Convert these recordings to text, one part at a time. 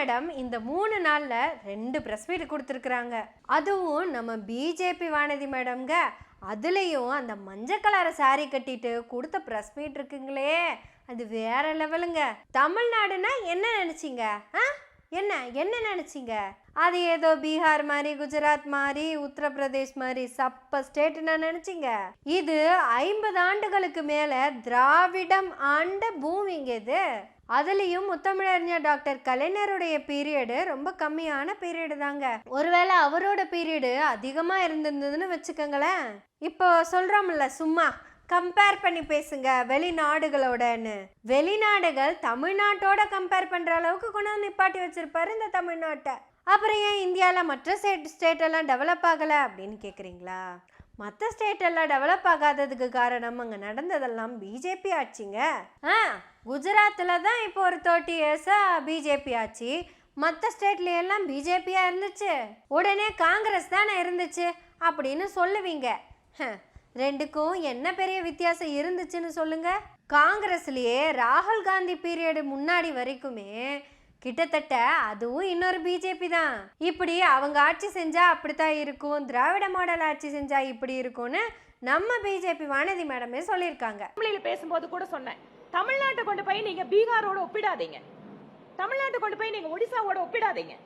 Madam இந்த மூணு நாளில் ரெண்டு ப்ரெஸ் மீட் கொடுத்துருக்குறாங்க. அதுவும் நம்ம பிஜேபி வானதி மேடம்ங்க அதுலேயும் அந்த மஞ்சள் கலரை சாரி கட்டிட்டு கொடுத்த ப்ரெஸ் மீட் இருக்குங்களே அது வேற லெவலுங்க. தமிழ்நாடுனா என்ன நினச்சிங்க? ஆ? என்ன என்ன நினச்சிங்க? அது ஏதோ பீகார் மாதிரி குஜராத் மாதிரி உத்தரப்பிரதேஷ் மாதிரி சப்ப ஸ்டேட்னா நினச்சிங்க? இது ஐம்பது ஆண்டுகளுக்கு மேலே திராவிடம் ஆண்ட பூமிங்க இது. அதுலேயும் முத்தமிழறிஞர் டாக்டர் கலைஞருடைய பீரியடு ரொம்ப கம்மியான பீரியடு தாங்க. ஒருவேளை அவரோட பீரியடு அதிகமாக இருந்திருந்ததுன்னு வச்சுக்கோங்களேன். இப்போ சொல்கிறோம்ல சும்மா கம்பேர் பண்ணி பேசுங்க வெளிநாடுகளோடன்னு. வெளிநாடுகள் தமிழ்நாட்டோட கம்பேர் பண்ணுற அளவுக்கு கொண்டு வந்து நிப்பாட்டி வச்சுருப்பாரு இந்த தமிழ்நாட்டை. அப்புறம் ஏன் இந்தியாவில் மற்ற ஸ்டேட் ஸ்டேட்டெல்லாம் டெவலப் ஆகலை அப்படின்னு கேட்குறீங்களா மற்ற ஸ்டேட்டெல்லாம் டெவலப் ஆகாததுக்கு காரணம் அங்கே நடந்ததெல்லாம் பிஜேபி ஆட்சிங்க. ஆ குஜராத்தில் தான் இப்போ ஒரு தேர்ட்டி இயர்ஸாக பிஜேபி ஆட்சி மற்ற ஸ்டேட்ல எல்லாம் பிஜேபியாக இருந்துச்சு. உடனே காங்கிரஸ் தானே இருந்துச்சு அப்படின்னு சொல்லுவீங்க. ஹ, ரெண்டுக்கும் என்ன பெரிய வித்தியாசம் இருந்துச்சுன்னு சொல்லுங்க. காங்கிரஸ்லேயே ராகுல் காந்தி பீரியடு முன்னாடி வரைக்குமே கிட்டத்தட்ட அதுவும் இன்னொரு பிஜேபி தான். இப்படி அவங்க ஆட்சி செஞ்சா அப்படித்தான் இருக்கும். திராவிட மாடல் ஆட்சி செஞ்சா இப்படி இருக்கும்னு நம்ம பிஜேபி வானதி மேடமே சொல்லியிருக்காங்க. தமிழில் பேசும்போது கூட சொன்னேன். தமிழ்நாட்டை கொண்டு போய் நீங்க பீகாரோட ஒப்பிடாதீங்க. தமிழ்நாட்டை கொண்டு போய் நீங்க ஒடிசாவோட ஒப்பிடாதீங்க.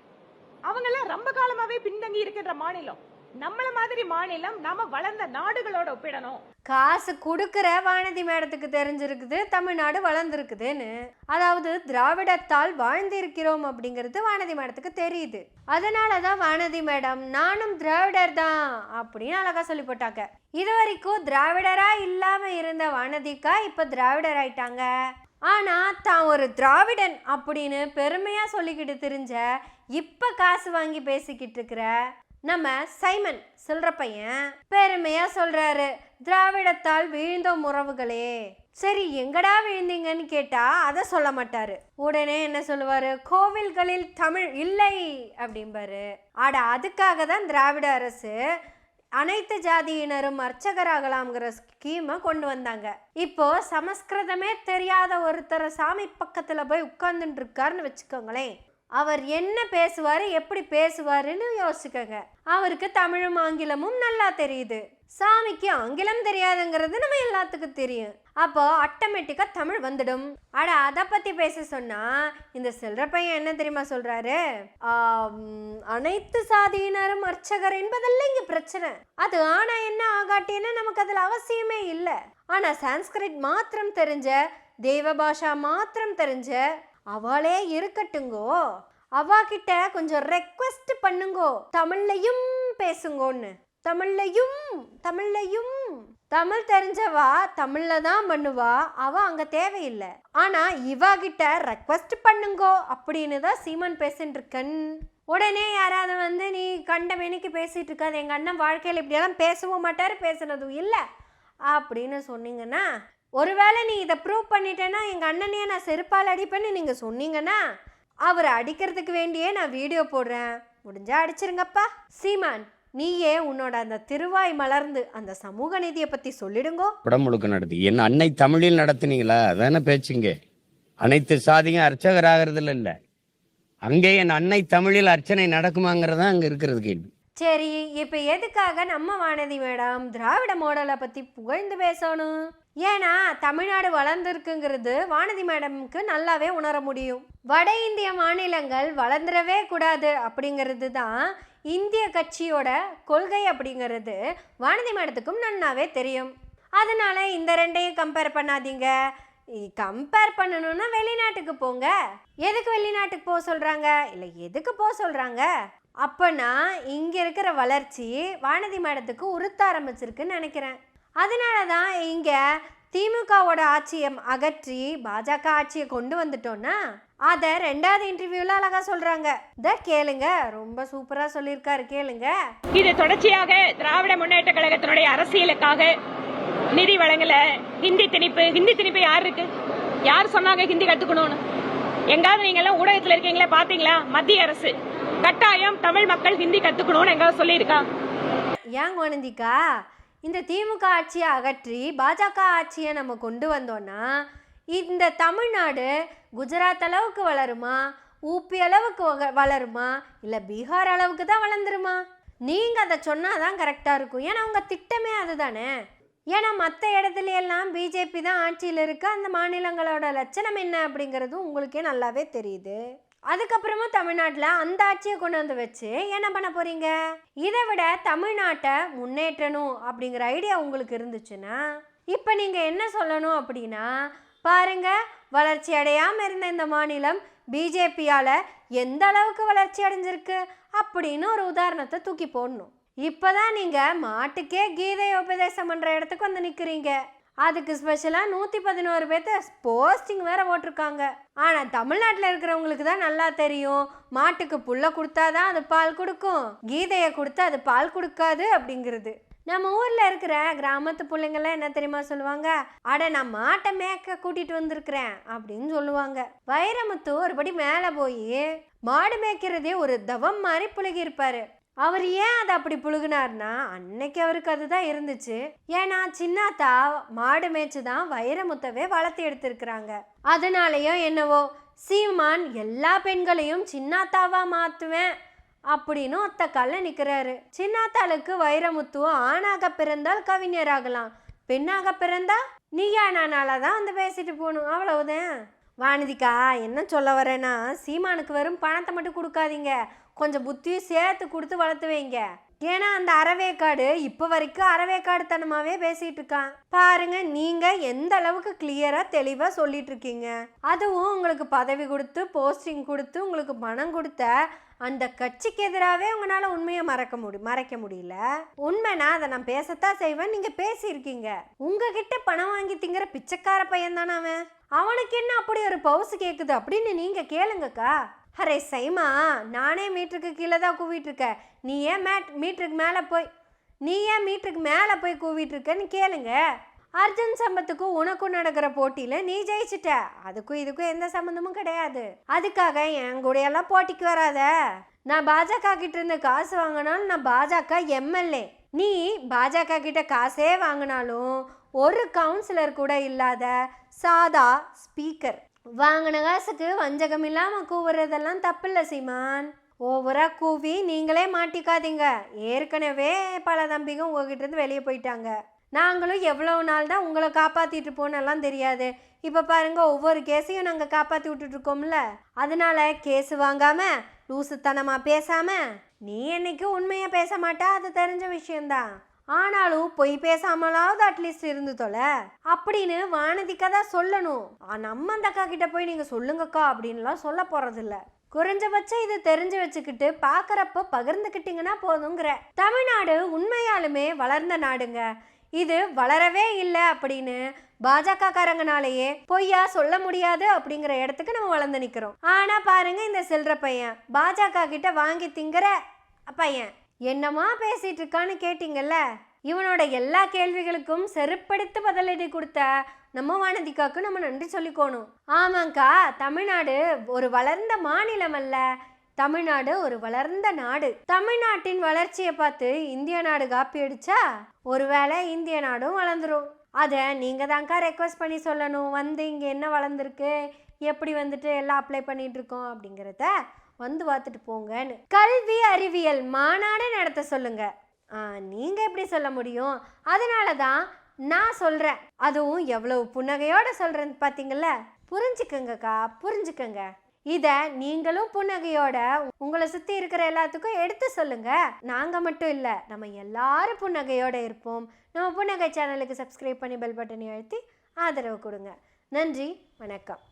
அவங்க எல்லாம் ரொம்ப காலமாவே பின்தங்கி இருக்கின்ற மாநிலம். நம்மள மாதிரி மாநிலம் நாம வளர்ந்த நாடுகளோட ஒப்பிடணும். காசு கொடுக்குற வானதி மேடத்துக்கு தெரிஞ்சிருக்குது தமிழ்நாடு வளர்ந்துருக்குதுன்னு. அதாவது திராவிடத்தால் வாழ்ந்திருக்கிறோம் அப்படிங்கிறது வானதி மேடத்துக்கு தெரியுது. அதனால தான் வானதி மேடம் நானும் திராவிடர் தான் அப்படின்னு அழகாக சொல்லி போட்டாங்க இது வரைக்கும் திராவிடராக இல்லாமல் இருந்த வானதிக்கா இப்போ திராவிடர் ஆயிட்டாங்க ஆனால் தான் ஒரு திராவிடன் அப்படின்னு பெருமையாக சொல்லிக்கிட்டு தெரிஞ்ச இப்போ காசு வாங்கி பேசிக்கிட்டு இருக்கிற நம்ம சைமன் சொல்கிற பையன் பெருமையா சொல்றாரு. திராவிடத்தால் வீழ்ந்தோம் உறவுகளே. சரி எங்கடா விழுந்தீங்கன்னு கேட்டா அதை சொல்ல மாட்டாரு. உடனே என்ன சொல்லுவாரு? கோவில்களில் தமிழ் இல்லை அப்படிம்பாரு. ஆட அதுக்காக தான் திராவிட அரசு அனைத்து ஜாதியினரும் அர்ச்சகராகலாம்ங்கிற ஸ்கீமை கொண்டு வந்தாங்க. இப்போ சமஸ்கிருதமே தெரியாத ஒருத்தரை சாமி பக்கத்துல போய் உட்கார்ந்துட்டு இருக்காருன்னு வச்சுக்கோங்களேன். அவர் என்ன பேசுவார் எப்படி பேசுவாருன்னு யோசிக்கங்க அவருக்கு தமிழும் ஆங்கிலமும் நல்லா தெரியுது. சாமிக்கு ஆங்கிலம் தெரியாதுங்கிறது நம்ம எல்லாத்துக்கும் தெரியும். அப்போ ஆட்டோமேட்டிக்காக தமிழ் வந்துடும். அட அதை பற்றி பேச சொன்னால் இந்த செல்ற பையன் என்ன தெரியுமா சொல்கிறாரு அனைத்து சாதியினரும் அர்ச்சகர் என்பதல்ல இங்கே பிரச்சனை. அது ஆனால் என்ன ஆகாட்டின்னு நமக்கு அதில் அவசியமே இல்லை. ஆனால் சான்ஸ்கிரிட் மாத்திரம் தெரிஞ்ச தெய்வ பாஷா மாத்திரம் தெரிஞ்ச அவளே இருக்கட்டுங்கோ. அவா கிட்ட கொஞ்சம் ரெக்வெஸ்ட் பண்ணுங்கோ. தமிழ்லையும் பேசுங்கோன்னு. தமிழ்லையும் தமிழ்லையும். தமிழ் தெரிஞ்சவா தமிழ்ல தான் பண்ணுவா. அவ அங்க தேவையில்லை. ஆனா இவா கிட்ட ரெக்வெஸ்ட் பண்ணுங்கோ அப்படின்னு தான் சீமான் பேசிட்டு இருக்கன். உடனே யாராவது வந்து நீ கண்ட மேனிக்கு பேசிட்டு இருக்காது. எங்க அண்ணன் வாழ்க்கையில் இப்படியெல்லாம் பேசவும் மாட்டாரு பேசுனதும் இல்லை. அப்படின்னு சொன்னீங்கன்னா ஒருவேளை நீ இதை ப்ரூவ் பண்ணிட்டேன்னா எங்கள் அண்ணனையே நான் செருப்பால் அடிப்பேன்னு நீங்கள் சொன்னீங்கன்னா அவரை அடிக்கிறதுக்கு வேண்டியே நான் வீடியோ போடுறேன். முடிஞ்சா அடிச்சிருங்கப்பா. சீமான் நீயே உன்னோட அந்த திருவாய் மலர்ந்து அந்த சமூக நீதியை பற்றி சொல்லிடுங்கோ. உடம்புழுக்கு நடத்தி. என்ன அன்னை தமிழில் நடத்துனீங்களா? அதானே பேச்சுங்க. அனைத்து சாதியும் அர்ச்சகராகிறதுல இல்ல. அங்கே என் அன்னை தமிழில் அர்ச்சனை நடக்குமாங்கிறதா அங்க இருக்கிறது கேள்வி. சரி இப்போ எதுக்காக நம்ம வானதி மேடம் திராவிட மாடலை பற்றி புகழ்ந்து பேசணும்? ஏன்னா தமிழ்நாடு வளர்ந்துருக்குங்கிறது வானதி மேடம்க்கு நல்லாவே உணர முடியும். வட இந்திய மாநிலங்கள் வளர்ந்துடவே கூடாது அப்படிங்கிறது தான் இந்திய கட்சியோட கொள்கை அப்படிங்கிறது வானதி மேடத்துக்கும் நன்னாவே தெரியும். அதனால இந்த ரெண்டையும் கம்பேர் பண்ணாதீங்க. கம்பேர் பண்ணணும்னா வெளிநாட்டுக்கு போங்க. எதுக்கு வெளிநாட்டுக்கு போக சொல்கிறாங்க இல்லை எதுக்கு போக சொல்கிறாங்க அப்போனா இங்கே இருக்கிற வளர்ச்சி வானதி மேடத்துக்கு உறுத்த ஆரம்பிச்சிருக்குன்னு நினைக்கிறேன். அதனால தான் இங்கே திமுகவோட ஆட்சியை அகற்றி பாஜக ஆட்சியை கொண்டு வந்துட்டோன்னா அதை ரெண்டாவது இன்டர்வியூவில் அழகா சொல்கிறாங்க இதை கேளுங்க ரொம்ப சூப்பராக சொல்லியிருக்காரு கேளுங்க. இது தொடர்ச்சியாக திராவிட முன்னேற்ற கழகத்தினுடைய அரசியலுக்காக நிதி வழங்கல. ஹிந்தி திணிப்பு ஹிந்தி திணிப்பு யார் இருக்கு? யார் சொன்னாங்க ஹிந்தி கத்துக்கணும்னு? எங்காவது நீங்க எல்லாம் ஊடகத்துல இருக்கீங்களா? பாத்தீங்களா? மத்திய அரசு. கட்டாயம் தமிழ் மக்கள் ஹிந்தி கத்துக்கணும்னு எங்காவது சொல்லியிருக்கா? ஏன் குழந்திக்கா இந்த திமுக ஆட்சியை அகற்றி பாஜக ஆட்சியை நம்ம கொண்டு வந்தோன்னா இந்த தமிழ்நாடு குஜராத் அளவுக்கு வளருமா? ஊப்பி அளவுக்கு வளருமா? இல்லை பீகார் அளவுக்கு தான் வளர்ந்துருமா? நீங்கள் அதை சொன்னால் தான் கரெக்டாக இருக்கும். ஏன்னா உங்கள் திட்டமே அதுதானே. ஏன்னா மற்ற இடத்துல எல்லாம் பிஜேபி தான் ஆட்சியில் இருக்க. அந்த மாநிலங்களோட லட்சணம் என்ன அப்படிங்கிறது உங்களுக்கே நல்லாவே தெரியுது. அதுக்கப்புறமா தமிழ்நாட்டில் அந்த ஆட்சியை கொண்டு வந்து வச்சு என்ன பண்ண போகிறீங்க இதை விட தமிழ்நாட்டை முன்னேற்றணும் அப்படிங்கிற ஐடியா உங்களுக்கு இருந்துச்சுன்னா இப்போ நீங்கள் என்ன சொல்லணும் அப்படின்னா பாருங்க வளர்ச்சி அடையாமல் இருந்த இந்த மாநிலம் பிஜேபியால் எந்த அளவுக்கு வளர்ச்சி அடைஞ்சிருக்கு அப்படின்னு ஒரு உதாரணத்தை தூக்கி போடணும். இப்போதான் நீங்கள் மாட்டுக்கே கீதை உபதேசம் பண்ணுற இடத்துக்கு வந்து நிற்கிறீங்க அதுக்கு ஸ்பெஷலாக நூற்றி பதினோரு பேர்த்த போஸ்டிங் வேற போட்டிருக்காங்க. ஆனால் தமிழ்நாட்டில் இருக்கிறவங்களுக்கு தான் நல்லா தெரியும். மாட்டுக்கு புல்லை கொடுத்தாதான் அது பால் கொடுக்கும். கீதையை கொடுத்தா அது பால் கொடுக்காது அப்படிங்கிறது. நம்ம ஊரில் இருக்கிற கிராமத்து பிள்ளைங்கள்லாம் என்ன தெரியுமா சொல்லுவாங்க? அட நான் மாட்டை மேய்க்க கூட்டிட்டு வந்திருக்கிறேன் அப்படின்னு சொல்லுவாங்க. வைரமுத்து ஒருபடி மேலே போய் மாடு மேய்க்கிறதே ஒரு தவம் மாதிரி புழுகி இருப்பாரு அவர் ஏன் அதை அப்படி புழுகினார்னா அன்னைக்கு அவருக்கு அதுதான் இருந்துச்சு. ஏன்னா சின்னாத்தா மாடு மேய்ச்சி தான் வைரமுத்தவே வளர்த்து எடுத்திருக்கிறாங்க. அதனாலயோ என்னவோ சீமான் எல்லா பெண்களையும் சின்னாத்தாவா மாத்துவேன் அப்படின்னு ஒத்த கால நிக்கிறாரு. சின்னாத்தாளுக்கு வைரமுத்து ஆணாக பிறந்தால் கவிஞராகலாம் பெண்ணாக பிறந்தா நீயா நானால தான் வந்து பேசிட்டு போகணும். அவ்வளவுதான். வானதிக்கா என்ன சொல்ல வரேன்னா சீமானுக்கு வெறும் பணத்தை மட்டும் கொடுக்காதீங்க. கொஞ்சம் புத்தியும் சேர்த்து கொடுத்து வளர்த்து வைங்க. ஏன்னா அந்த அறவேக்காடு இப்போ வரைக்கும் அறவேக்காடு தனமாவே பேசிட்டு இருக்கான். பாருங்க நீங்க எந்த அளவுக்கு கிளியரா தெளிவா சொல்லிட்டு இருக்கீங்க. அதுவும் உங்களுக்கு பதவி கொடுத்து போஸ்டிங் கொடுத்து உங்களுக்கு பணம் கொடுத்த அந்த கட்சிக்கு எதிராகவே உங்களால் உண்மையை மறக்க முடி மறைக்க முடியல. உண்மைனா அதை நான் பேசத்தான் செய்வேன். நீங்கள் பேசியிருக்கீங்க. உங்ககிட்ட பணம் வாங்கி திங்கிற பிச்சைக்கார பையன் தானே அவன். அவனுக்கு என்ன அப்படி ஒரு பவுசு கேட்குது அப்படின்னு நீங்கள் கேளுங்கக்கா. அரே சைமா நானே மீட்டருக்கு கீழே தான் கூவிட்டுருக்க நீ ஏன் மேட் மீட்டருக்கு மேலே போய் நீ ஏன் மீட்டருக்கு மேலே போய் கூவிட்டுருக்கன்னு கேளுங்க. அர்ஜுன் சம்பத்துக்கும் உனக்கும் நடக்கிற போட்டியில் நீ ஜெயிச்சிட்ட. அதுக்கும் இதுக்கும் எந்த சம்மந்தமும் கிடையாது. அதுக்காக என் கூடையெல்லாம் போட்டிக்கு வராத. நான் பாஜக கிட்ட இருந்து காசு வாங்கினாலும் நான் பாஜக எம்எல்ஏ. நீ பாஜக கிட்ட காசே வாங்கினாலும் ஒரு கவுன்சிலர் கூட இல்லாத சாதா ஸ்பீக்கர் வாங்கின காசுக்கு வஞ்சகம் இல்லாமல் கூவுறதெல்லாம் தப்பில்ல சீமான். ஓவரா கூவி நீங்களே மாட்டிக்காதீங்க. ஏற்கனவே பல தம்பிங்க உங்ககிட்ட இருந்து வெளியே போயிட்டாங்க. நாங்களும் எவ்வளவு நாள் தான் உங்களை காப்பாற்றிட்டு போனெல்லாம் தெரியாது. இப்போ பாருங்க ஒவ்வொரு கேஸையும் நாங்கள் காப்பாற்றி விட்டுட்டு இருக்கோம்ல. அதனால கேஸ் வாங்காம லூசுத்தனமாக பேசாம நீ என்னைக்கு உண்மையை பேச மாட்டா? அது தெரிஞ்ச விஷயம்தான். ஆனாலும் பொய் பேசாமலாவது அட்லீஸ்ட் இருந்து தொலை. அப்படின்னு வானதிக்கா தான் சொல்லணும். நம்ம அந்த அக்கா கிட்ட போய் நீங்க சொல்லுங்கக்கா அப்படின்லாம் சொல்ல போகிறதில்ல குறைஞ்சபட்சம் இதை தெரிஞ்சு வச்சுக்கிட்டு பார்க்குறப்ப பகிர்ந்துக்கிட்டீங்கன்னா போதுங்கிற. தமிழ்நாடு உண்மையாலுமே வளர்ந்த நாடுங்க. இது வளரவே இல்லை அப்படின்னு பாஜக காரங்கனாலேயே பொய்யா சொல்ல முடியாது அப்படிங்கிற இடத்துக்கு நம்ம வளர்ந்து நிக்கிறோம். ஆனா பாருங்க இந்த சில்லற பையன். பாஜக கிட்ட வாங்கி திங்கிற பையன். என்னமா பேசிட்டு இருக்கான்னு கேட்டிங்கல்ல? இவனோட எல்லா கேள்விகளுக்கும் செருப்படுத்து பதிலடி கொடுத்த நம்ம வானதிக்காக்கு நம்ம நன்றி சொல்லிக்கோணும். ஆமாங்க்கா தமிழ்நாடு ஒரு வளர்ந்த மாநிலம் அல்ல. தமிழ்நாடு ஒரு வளர்ந்த நாடு. தமிழ்நாட்டின் வளர்ச்சியை பார்த்து இந்திய நாடு காப்பி அடிச்சா ஒருவேளை இந்திய நாடும் வளர்ந்துரும். அதை நீங்கள் தான்க்கா ரெக்வஸ்ட் பண்ணி சொல்லணும். வந்து இங்கே என்ன வளர்ந்துருக்கு? எப்படி வந்துட்டு எல்லாம் அப்ளை பண்ணிகிட்ருக்கோம் இருக்கோம் அப்படிங்கிறத வந்து பார்த்துட்டு போங்கன்னு கல்வி அறிவியல் மாநாடு நடத்த சொல்லுங்க. நீங்கள் நீங்க எப்படி சொல்ல முடியும்? அதனால தான் நான் சொல்றேன். அதுவும் எவ்வளவு புன்னகையோட சொல்கிறேன்னு பாத்தீங்கல்ல? புரிஞ்சுக்கங்கக்கா புரிஞ்சுக்கங்க. இத நீங்களும் புன்னகையோட உங்களை சுத்தி இருக்கிற எல்லாத்துக்கும் எடுத்து சொல்லுங்க. நாங்க மட்டும் இல்ல நம்ம எல்லாரும் புன்னகையோட இருப்போம். நம்ம புன்னகை சேனலுக்கு சப்ஸ்கிரைப் பண்ணி பெல் பட்டனை அழுத்தி ஆதரவு கொடுங்க. நன்றி வணக்கம்.